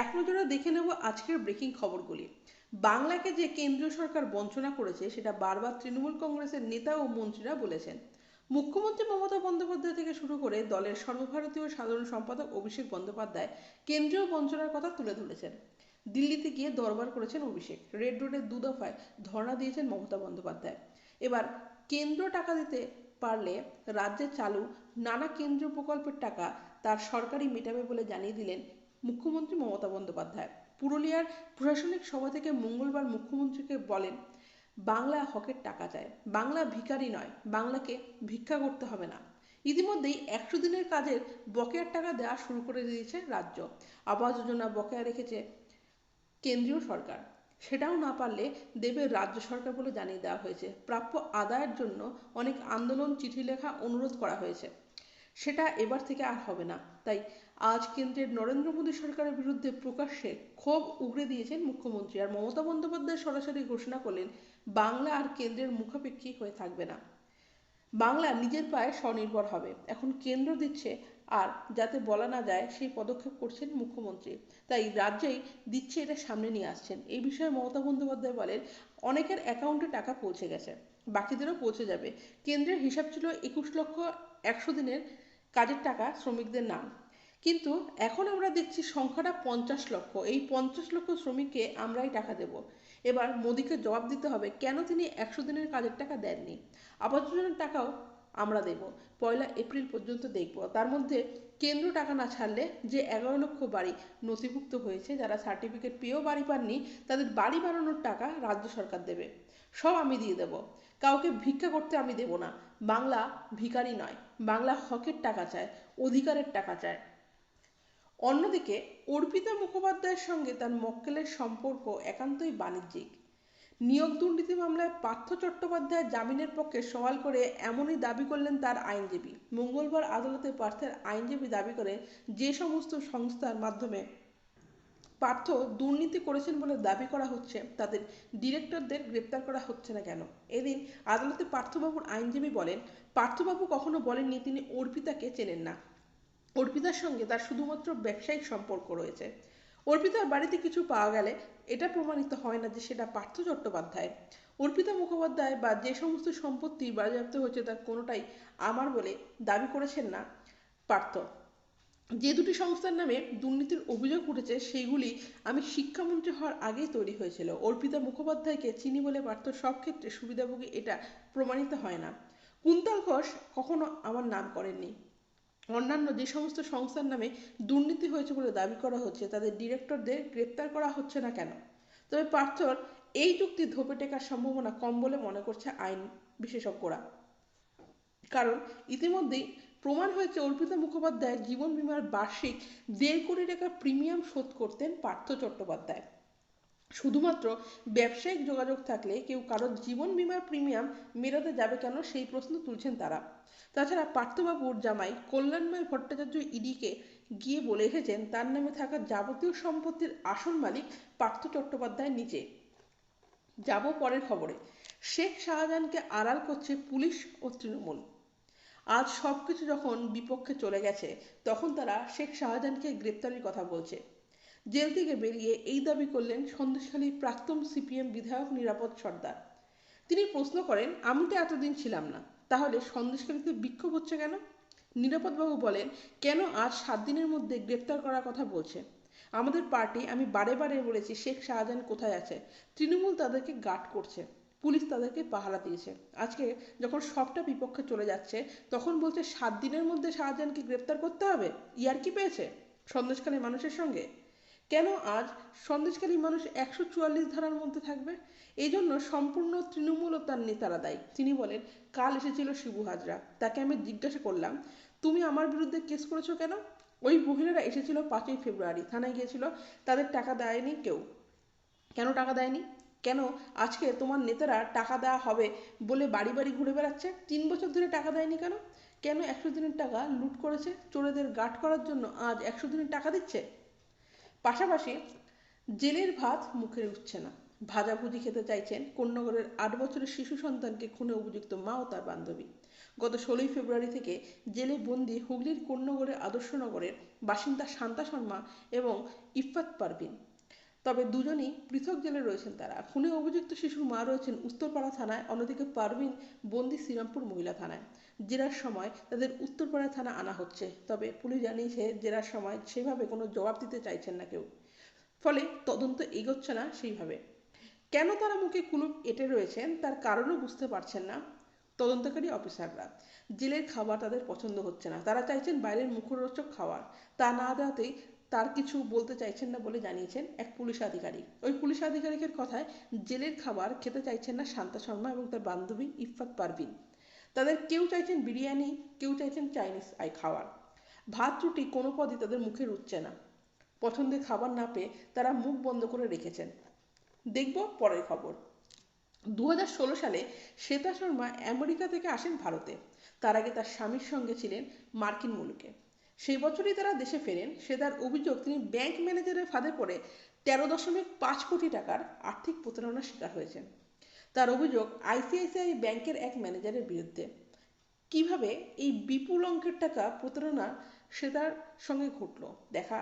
এক নজরে দেখে নেব আজকের ব্রেকিং খবরগুলি। বাংলাকে যে কেন্দ্রীয় সরকার বঞ্চনা করেছে, সেটা বারবার তৃণমূল কংগ্রেসের নেতা ও মন্ত্রীরা বলেছেন। মুখ্যমন্ত্রী মমতা বন্দ্যোপাধ্যায় থেকে শুরু করে দলের সর্বভারতীয় সাধারণ সম্পাদক অভিষেক বন্দ্যোপাধ্যায় কেন্দ্রীয় বঞ্চনার কথা তুলে ধরেছেন। দিল্লিতে গিয়ে দরবার করেছেন অভিষেক। রেড রোডের দু দফায় ধর্ণা দিয়েছেন মমতা বন্দ্যোপাধ্যায়। এবার কেন্দ্র টাকা দিতে পারলে রাজ্যে চালু নানা কেন্দ্রীয় প্রকল্পের টাকা তার সরকারই মেটাবে বলে জানিয়ে দিলেন মুখ্যমন্ত্রী মমতা বন্দ্যোপাধ্যায়। পুরুলিয়ার প্রশাসনিক সভা থেকে মঙ্গলবার মুখ্যমন্ত্রীকে বলেন, বাংলা হকের টাকা চায় বাংলা ভিখারি নয়। বাংলাকে ভিক্ষা করতে হবে না। ইতিমধ্যেই একশো দিনের কাজের বকেয়ার টাকা দেওয়া শুরু করে দিয়েছে রাজ্য। আবাস যোজনা বকেয়া রেখেছে কেন্দ্রীয় সরকার। সেটাও না পারলে দেবে রাজ্য সরকার বলে জানিয়ে দেওয়া হয়েছে। প্রাপ্য আদায়ের জন্য অনেক আন্দোলন, চিঠি লেখা অনুরোধ করা হয়েছে। সেটা এবার থেকে আর হবে না। তাই আজ কেন্দ্রের নরেন্দ্র মোদী সরকারের বিরুদ্ধে প্রকাশ্যে ক্ষোভ উগড়ে দিয়েছেন মুখ্যমন্ত্রী। আর মমতা বন্দ্যোপাধ্যায় সরাসরি ঘোষণা করলেন, বাংলা আর কেন্দ্রের মুখাপেক্ষী হয়ে থাকবে না। বাংলা নিজের পায়ে স্বনির্ভর হবে। এখন কেন্দ্র দিচ্ছে আর যাতে বলা না যায়, সেই পদক্ষেপ করছেন মুখ্যমন্ত্রী। তাই রাজ্যেই দিচ্ছে এটা সামনে নিয়ে আসছেন। এই বিষয়ে মমতা বন্দ্যোপাধ্যায় বলেন, অনেকের অ্যাকাউন্টে টাকা পৌঁছে গেছে, বাকিদেরও পৌঁছে যাবে। কেন্দ্রের হিসাব ছিল একুশ লক্ষ একশো দিনের কাজের টাকা শ্রমিকদের নাম। কিন্তু এখন আমরা দেখছি সংখ্যাটা পঞ্চাশ লক্ষ। এই পঞ্চাশ লক্ষ শ্রমিককে আমরাই টাকা দেব। এবার মোদীকে জবাব দিতে হবে, কেন তিনি একশো দিনের কাজের টাকা দেননি? আবাস যোজনার টাকাও আমরা দেব। পয়লা এপ্রিল পর্যন্ত দেখব। তার মধ্যে কেন্দ্র টাকা না ছাড়লে যে এগারো লক্ষ বাড়ি নথিভুক্ত হয়েছে, যারা সার্টিফিকেট পেয়েও বাড়ি পাননি, তাদের বাড়ি বানানোর টাকা রাজ্য সরকার দেবে। সব আমি দিয়ে দেব। কাউকে ভিক্ষা করতে আমি দেব না। বাংলা ভিখারি নয়, বাংলা হকের টাকা চায়, অধিকারের টাকা চায়। অন্যদিকে, অর্পিতা মুখোপাধ্যায়ের সঙ্গে তার মক্কেলের সম্পর্ক একান্তই বাণিজ্যিক। নিয়োগ দুর্নীতি মামলায় পার্থ চট্টোপাধ্যায় জামিনের পক্ষে সওয়াল করে এমনই দাবি করলেন তার আইনজীবী। মঙ্গলবার আদালতে পার্থের আইনজীবী দাবি করে যে সমস্ত সংস্থার মাধ্যমে পার্থ দুর্নীতি করেছেন বলে দাবি করা হচ্ছে, তাদের ডিরেক্টরদের গ্রেপ্তার করা হচ্ছে না কেন? এদিন আদালতে পার্থবাবুর আইনজীবী বলেন, পার্থবাবু কখনো বলেননি তিনি অর্পিতাকে চেনেন না। অর্পিতার সঙ্গে তার শুধুমাত্র ব্যবসায়িক সম্পর্ক রয়েছে। অর্পিতার বাড়িতে কিছু পাওয়া গেলে এটা প্রমাণিত হয় না যে সেটা পার্থ চট্টোপাধ্যায় অর্পিতা মুখোপাধ্যায় বা যে সমস্ত সম্পত্তি বাজেয়াপ্ত হয়েছে তার কোনোটাই আমার বলে দাবি করেছেন না পার্থ। যে দুটি সংস্থার নামে দুর্নীতির অভিযোগ উঠেছে, সেইগুলি আমি শিক্ষামন্ত্রী হওয়ার আগেই তৈরি হয়েছিল। অর্পিতা মুখোপাধ্যায়কে চিনি বলে পার্থ সব ক্ষেত্রে সুবিধাভোগী এটা প্রমাণিত হয় না। কুন্তল ঘোষ কখনো আমার নাম করেননি। অন্যান্য যে সমস্ত সংস্থার নামে দুর্নীতি হয়েছে বলে দাবি করা হচ্ছে, তাদের ডিরেক্টরদের গ্রেপ্তার করা হচ্ছে না কেন? তবে পার্থর, এই যুক্তি ধোপে টেকার সম্ভাবনা কম বলে মনে করছে আইন বিশেষজ্ঞরা। কারণ ইতিমধ্যেই প্রমাণ হয়েছে অর্পিতা মুখোপাধ্যায় জীবন বিমার বার্ষিক দেড় কোটি টাকা প্রিমিয়াম শোধ করতেন পার্থ চট্টোপাধ্যায়। শুধুমাত্র ব্যবসায়িক যোগাযোগ থাকলে কেউ কারোর জীবন বিমার প্রিমিয়াম মেটাতে যাবে কেন সেই প্রশ্ন তুলছেন তারা। তাছাড়া পার্থবাবুর জামাই কল্যাণময় ভট্টাচার্য ইডিকে গিয়ে বলে এসেছেন, তার নামে থাকা যাবতীয় সম্পত্তির আসল মালিক পার্থ চট্টোপাধ্যায় নিচে। যাব পরের খবরে। শেখ শাহজাহানকে আড়াল করছে পুলিশ ও তৃণমূল। আজ সব কিছু যখন বিপক্ষে চলে গেছে, তখন তারা শেখ শাহজাহানকে গ্রেপ্তারের কথা বলছে। জেল থেকে বেরিয়ে এই দাবি করলেন সন্দেশখালী প্রাক্তন সিপিএম বিধায়ক নিরাপদ সর্দার। তিনি প্রশ্ন করেন, আমি তো এতদিন ছিলাম না, তাহলে সন্দেশখালীতে বিক্ষোভ হচ্ছে কেন? নিরাপদবাবু বলেন, কেন আজ সাত দিনের মধ্যে গ্রেপ্তার করার কথা বলছে? আমাদের পার্টি, আমি বারে বারে বলেছি, শেখ শাহজাহান কোথায় আছে? তৃণমূল তাদেরকে গার্ড করছে, পুলিশ তাদেরকে পাহারা দিয়েছে। আজকে যখন সবটা বিপক্ষে চলে যাচ্ছে, তখন বলছে, সাত দিনের মধ্যে শাহজাহানকে গ্রেপ্তার করতে হবে? ইয়ার কি পেয়েছে সন্দেশখালী মানুষের সঙ্গে? কেন আজ সন্দেশকারী মানুষ একশো চুয়াল্লিশ ধারার মধ্যে থাকবে? এই জন্য সম্পূর্ণ তৃণমূল ও তার নেতারা দায়ী। তিনি বলেন, কাল এসেছিল শিবু হাজরা। তাকে আমি জিজ্ঞাসা করলাম, তুমি আমার বিরুদ্ধে কেস করেছ কেন? ওই মহিলারা এসেছিল পাঁচই ফেব্রুয়ারি। থানায় গিয়েছিল, তাদের টাকা দেয়নি কেউ। কেন টাকা দেয়নি? কেন আজকে তোমার নেতারা টাকা দেওয়া হবে বলে বাড়ি বাড়ি ঘুরে বেড়াচ্ছে? তিন বছর ধরে টাকা দেয়নি কেন? কেন একশো দিনের টাকা লুট করেছে? চোরেদের গার্ড করার জন্য আজ একশো দিনের টাকা দিচ্ছে? পাশাপাশি জেলের ভাত মুখে উঠছে না। ভাজাভুজি খেতে চাইছেন কোন্নগরের আট বছরের শিশু সন্তানকে খুনে অভিযুক্ত মা ও তার বান্ধবী। গত ষোলোই ফেব্রুয়ারি থেকে জেলে বন্দি হুগলির কন্যগড়ের আদর্শনগরের বাসিন্দা শান্তা শর্মা এবং ইফাত পারভিন। তবে দুজনই পৃথক জেলে রয়েছেন তারা। খুনে অভিযুক্ত শিশুর মা রয়েছেন উত্তরপাড়া থানায়, অন্যদিকে পারভিন বন্দি শ্রীরামপুর মহিলা থানায়। জেরার সময় তাদের উত্তরপাড়া থানা আনা হচ্ছে, তবে পুলিশ জানিয়েছে জেরার সময় সেভাবে কোনো জবাব দিতে চাইছেন না কেউ। ফলে তদন্ত এগোচ্ছে না সেইভাবে। কেন তারা মুখে কুলুপ এঁটে রয়েছেন তার কারণও বুঝতে পারছেন না তদন্তকারী অফিসাররা। জেলের খাবার তাদের পছন্দ হচ্ছে না। তারা চাইছেন বাইরের মুখরোচক খাবার। তা না দেওয়াতেই তার কিছু বলতে চাইছেন না বলে জানিয়েছেন এক পুলিশ আধিকারিক। ওই পুলিশ আধিকারিকের কথায় জেলের খাবার খেতে চাইছেন না শান্তা শর্মা এবং তার বান্ধবী ইফাত পারভিন। তাদের কেউ চাইছেন বিরিয়ানি, কেউ চাইছেন চাইনিজ আই খাবার ভাত, রুটি কোনো পদই তাদের মুখে রুচছে না। পছন্দের খাবার না পেয়ে তারা মুখ বন্ধ করে রেখেছেন। দেখব পরের খবর। দু হাজার ষোলো সালে শ্বেতা শর্মা আমেরিকা থেকে আসেন ভারতে। তার আগে তার স্বামীর সঙ্গে ছিলেন মার্কিন মুলুকে। সেই বছরই তারা দেশে ফেরেন। সে তার অভিযোগ, তিনি ব্যাংক ম্যানেজারের ফাঁদে পড়ে তেরো দশমিক পাঁচ কোটি টাকার আর্থিক প্রতারণার শিকার হয়েছেন। তার অভিযোগ, আইসিআইসিআই ব্যাংকের এক ম্যানেজারের বিরুদ্ধে। কীভাবে এই বিপুল অঙ্কের টাকা প্রতারণা শ্বেতার সঙ্গে ঘটল, দেখা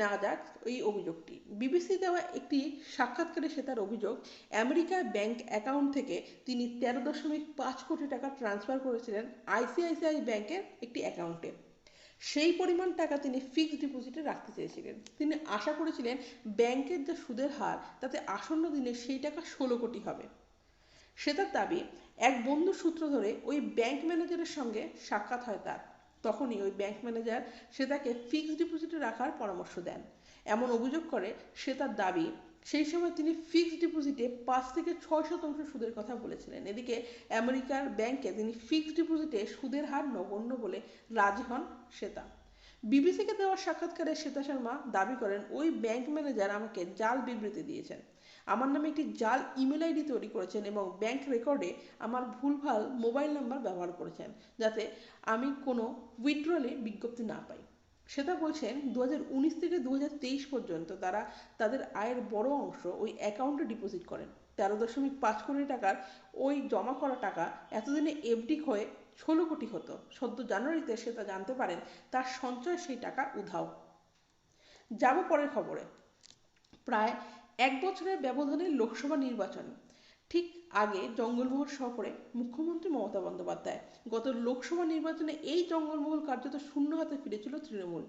না যাক এই অভিযোগটি। বিবিসি দেওয়া একটি সাক্ষাৎকারে সে তার অভিযোগ আমেরিকার ব্যাংক অ্যাকাউন্ট থেকে তিনি তেরো দশমিক পাঁচ কোটি টাকা ট্রান্সফার করেছিলেন আইসিআইসিআই ব্যাংকের একটি অ্যাকাউন্টে। সেই পরিমাণ টাকা তিনি ফিক্সড ডিপোজিটে রাখতে চেয়েছিলেন। তিনি আশা করেছিলেন ব্যাংকের যে সুদের হার, তাতে আসন্ন দিনে সেই টাকা ষোলো কোটি হবে। সে তার দাবি, এক বন্ধু সূত্র ধরে ওই ব্যাংক ম্যানেজারের সঙ্গে সাক্ষাৎ হয় তার। তখনই ওই ব্যাংক ম্যানেজার সে তাকে ফিক্সড ডিপোজিটে রাখার পরামর্শ দেন। এমন অভিযোগ করে সে তার দাবি সেই সময় তিনি ফিক্সড ডিপোজিটে পাঁচ থেকে ছয় শতাংশ সুদের কথা বলেছিলেন। এদিকে আমেরিকার ব্যাংকে তিনি ফিক্সড ডিপোজিটে সুদের হার নগণ্য বলে রাজি হন শ্বেতা। বিবিসিকে দেওয়া সাক্ষাৎকারে শ্বেতা শর্মা দাবি করেন, ওই ব্যাংক ম্যানেজার আমাকে জাল বিবৃতি দিয়েছেন। আমার নামে একটি জাল ইমেল আইডি তৈরি করেছেন এবং ব্যাংক রেকর্ডে আমার ভুলভাল মোবাইল নাম্বার ব্যবহার করেছেন, যাতে আমি কোনো উইথড্রলে বিজ্ঞপ্তি না পাই। সেটা বলছেন দু হাজার উনিশ থেকে দু হাজার তেইশ পর্যন্ত তারা তাদের আয়ের বড় অংশ ওই অ্যাকাউন্টে ডিপোজিট করেন। তেরো দশমিক পাঁচ কোটি টাকার ওই জমা করা টাকা এতদিনে এফডি হয়ে ষোলো কোটি হতো। সদ্য জানুয়ারিতে সে তা জানতে পারেন, তার সঞ্চয় সেই টাকা উধাও। যাব পরের খবরে। প্রায় এক বছরের ব্যবধানে লোকসভা নির্বাচন। ঠিক আগে জঙ্গলমহল সফরে মুখ্যমন্ত্রী মমতা বন্দ্যোপাধ্যায় গত লোকসভা নির্বাচনে এই জঙ্গলমহল কার্যত শূন্য হাতে ফিরেছিল তৃণমূল।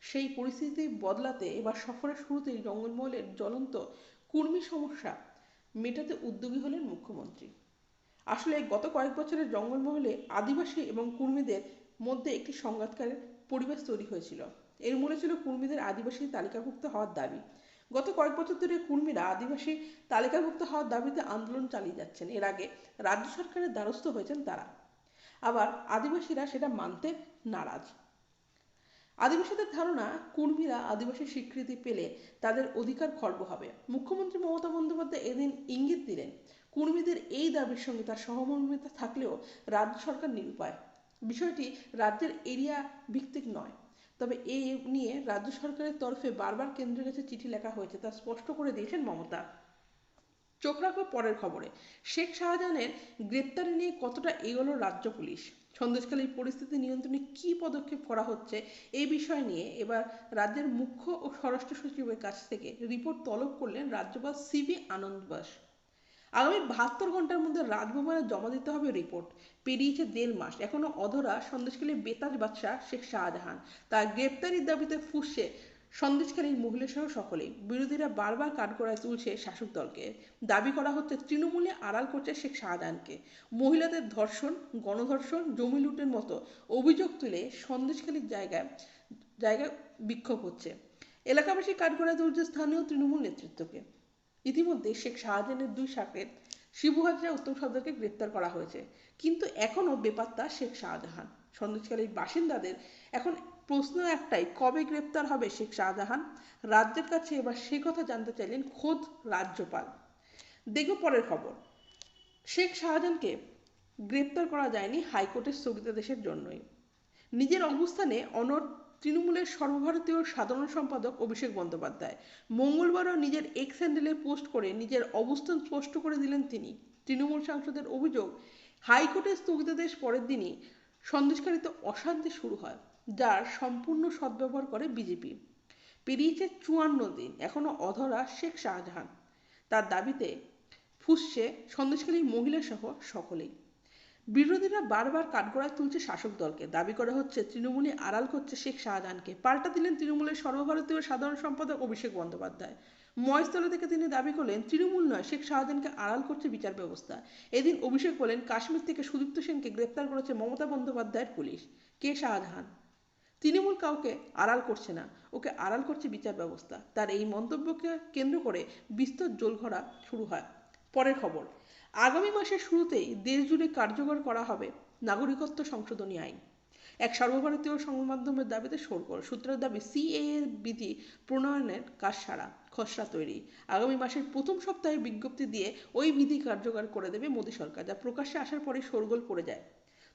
সেই পরিস্থিতি বদলাতে এবার সফরের শুরুতেই জঙ্গলমহলের জ্বলন্ত কুর্মী সমস্যা মেটাতে উদ্যোগী হলেন মুখ্যমন্ত্রী। আসলে গত কয়েক বছরের জঙ্গলমহলে আদিবাসী এবং কুর্মীদের মধ্যে একটি সংঘাতকারের পরিবেশ তৈরি হয়েছিল। এর মূলে ছিল কুর্মীদের আদিবাসী তালিকাভুক্ত হওয়ার দাবি। গত কয়েক বছর ধরে কুর্মীরা আদিবাসী তালিকাভুক্ত হওয়ার দাবিতে আন্দোলন চালিয়ে যাচ্ছেন। এর আগে রাজ্য সরকারের দ্বারস্থ হয়েছেন তারা। আবার আদিবাসীরা সেটা মানতে নারাজ। আদিবাসীদের ধারণা, কুর্মীরা আদিবাসী স্বীকৃতি পেলে তাদের অধিকার খর্ব হবে। মুখ্যমন্ত্রী মমতা বন্দ্যোপাধ্যায় এদিন ইঙ্গিত দিলেন, কুর্মীদের এই দাবির সঙ্গে তার সহমর্মিতা থাকলেও রাজ্য সরকার নিরুপায়। বিষয়টি রাজ্যের এরিয়া ভিত্তিক নয় তবে এই নিয়ে রাজ্য সরকারের তরফে বারবার কেন্দ্রের কাছে চিঠি লেখা হয়েছে, তা স্পষ্ট করে দিয়েছেন মমতা। চোখ রাখব পরের খবরে। শেখ শাহজাহানের গ্রেপ্তারি নিয়ে কতটা এগোলো রাজ্য পুলিশ? সন্দেশকালীর পরিস্থিতি নিয়ন্ত্রণে কী পদক্ষেপ করা হচ্ছে এই বিষয় নিয়ে এবার রাজ্যের মুখ্য ও স্বরাষ্ট্র সচিবের কাছ থেকে রিপোর্ট তলব করলেন রাজ্যপাল সিবি আনন্দ আগামী বাহাত্তর ঘণ্টার মধ্যে রাজভবনে জমা দিতে হবে রিপোর্ট। পেরিয়েছে দেড় মাস। এখনও অধরা সন্দেশকালী বেতাজ বাদশাহ শেখ শাহজাহান। তার গ্রেপ্তারির দাবিতে ফুসছে সন্দেশকালীর মহিলা সহ সকলেই। বিরোধীরা বারবার কাঠগড়ায় তুলছে শাসক দলকে। দাবি করা হচ্ছে তৃণমূলে আড়াল করছে শেখ শাহজাহানকে। মহিলাদের ধর্ষণ, গণধর্ষণ, জমি লুটের মতো অভিযোগ তুলে সন্দেশকালীর জায়গায় জায়গায় বিক্ষোভ হচ্ছে। এলাকাবাসী কাঠগড়ায় তুলছে স্থানীয় তৃণমূল নেতৃত্বকে। ইতিমধ্যে শেখ শাহজাহানের দুই সাকেত শিবু হাজরা উত্তম সর্দারকে গ্রেপ্তার করা হয়েছে। কিন্তু এখনও বেপাত্তা শেখ শাহজাহান। সন্দেশকালীর বাসিন্দাদের এখন প্রশ্ন একটাই, কবে গ্রেপ্তার হবে শেখ শাহজাহান? রাজ্যের কাছে এবার সে কথা জানতে চাইলেন খোদ রাজ্যপাল। দেখব পরের খবর। শেখ শাহজাহানকে গ্রেপ্তার করা যায়নি হাইকোর্টের স্থগিতাদেশের জন্যই। নিজের অবস্থানে অনর তৃণমূলের সর্বভারতীয় সাধারণ সম্পাদক অভিষেক বন্দ্যোপাধ্যায়। মঙ্গলবারও নিজের এক্স হ্যান্ডেলে পোস্ট করে নিজের অবস্থান স্পষ্ট করে দিলেন তিনি। তৃণমূল সাংসদের অভিযোগ, হাইকোর্টের স্থগিতাদেশ পরের দিনই সন্দেশকারীতে অশান্তি শুরু হয়, যার সম্পূর্ণ সদ্ব্যবহার করে বিজেপি পেরিয়েছে চুয়ান্ন দিন এখনও অধরা শেখ শাহজাহান। তার দাবিতে ফুসছে সন্দেশকারী মহিলা সহ সকলেই। বিরোধীরা বারবার কাঠগড়ায় তুলছে শাসক দলকে। দাবি করা হচ্ছে তৃণমূলে আড়াল করছে শেখ শাহজাহানকে। পাল্টা দিলেন তৃণমূলের সর্বভারতীয় সাধারণ সম্পাদক অভিষেক বন্দ্যোপাধ্যায়। মহেশতলা থেকে তিনি দাবি করলেন, তৃণমূল নয়, শেখ শাহজাহানকে আড়াল করছে বিচার ব্যবস্থা। এদিন অভিষেক বলেন, কাশ্মীর থেকে সুদীপ্ত সেনকে গ্রেপ্তার করেছে মমতা বন্দ্যোপাধ্যায়ের পুলিশ। কে শাহজাহান? তৃণমূল কাউকে আড়াল করছে না, ওকে আড়াল করছে বিচার ব্যবস্থা। তার এই মন্তব্যকে কেন্দ্র করে বিস্তর জোলঘরা শুরু হয়। পরের খবর আগামী মাসের শুরুতেই দেশ জুড়ে কার্যকর করা হবে নাগরিকত্ব সংশোধনী আইন। এক সর্বভারতীয় সংবাদ মাধ্যমের দাবিতে সরগোল সূত্রের দাবি সিএ এর বিধি প্রণয়নের কাজ সারা খসড়া তৈরি। আগামী মাসের প্রথম সপ্তাহে বিজ্ঞপ্তি দিয়ে ওই বিধি কার্যকর করে দেবে মোদী সরকার, যা প্রকাশ্যে আসার পরে সরগোল পড়ে যায়।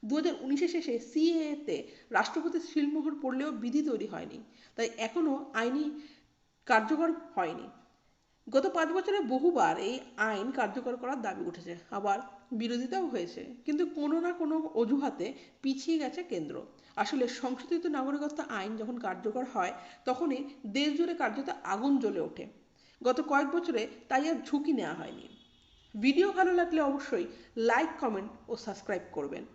দু হাজার উনিশের শেষে সিএতে রাষ্ট্রপতির শিলমোহর পড়লেও বিধি তৈরি হয়নি, তাই এখনও আইনি কার্যকর হয়নি। গত পাঁচ বছরে বহুবার এই আইন কার্যকর করার দাবি উঠেছে। আবার বিরোধিতাও হয়েছে। কিন্তু কোনো না কোনো অজুহাতে পিছিয়ে গেছে কেন্দ্র। আসলে সংশোধিত নাগরিকত্ব আইন যখন কার্যকর হয়, তখনই দেশ জুড়ে কার্যত আগুন জ্বলে ওঠে। গত কয়েক বছরে তাই আর ঝুঁকি নেওয়া হয়নি। ভিডিও ভালো লাগলে অবশ্যই লাইক, কমেন্ট ও সাবস্ক্রাইব করবেন।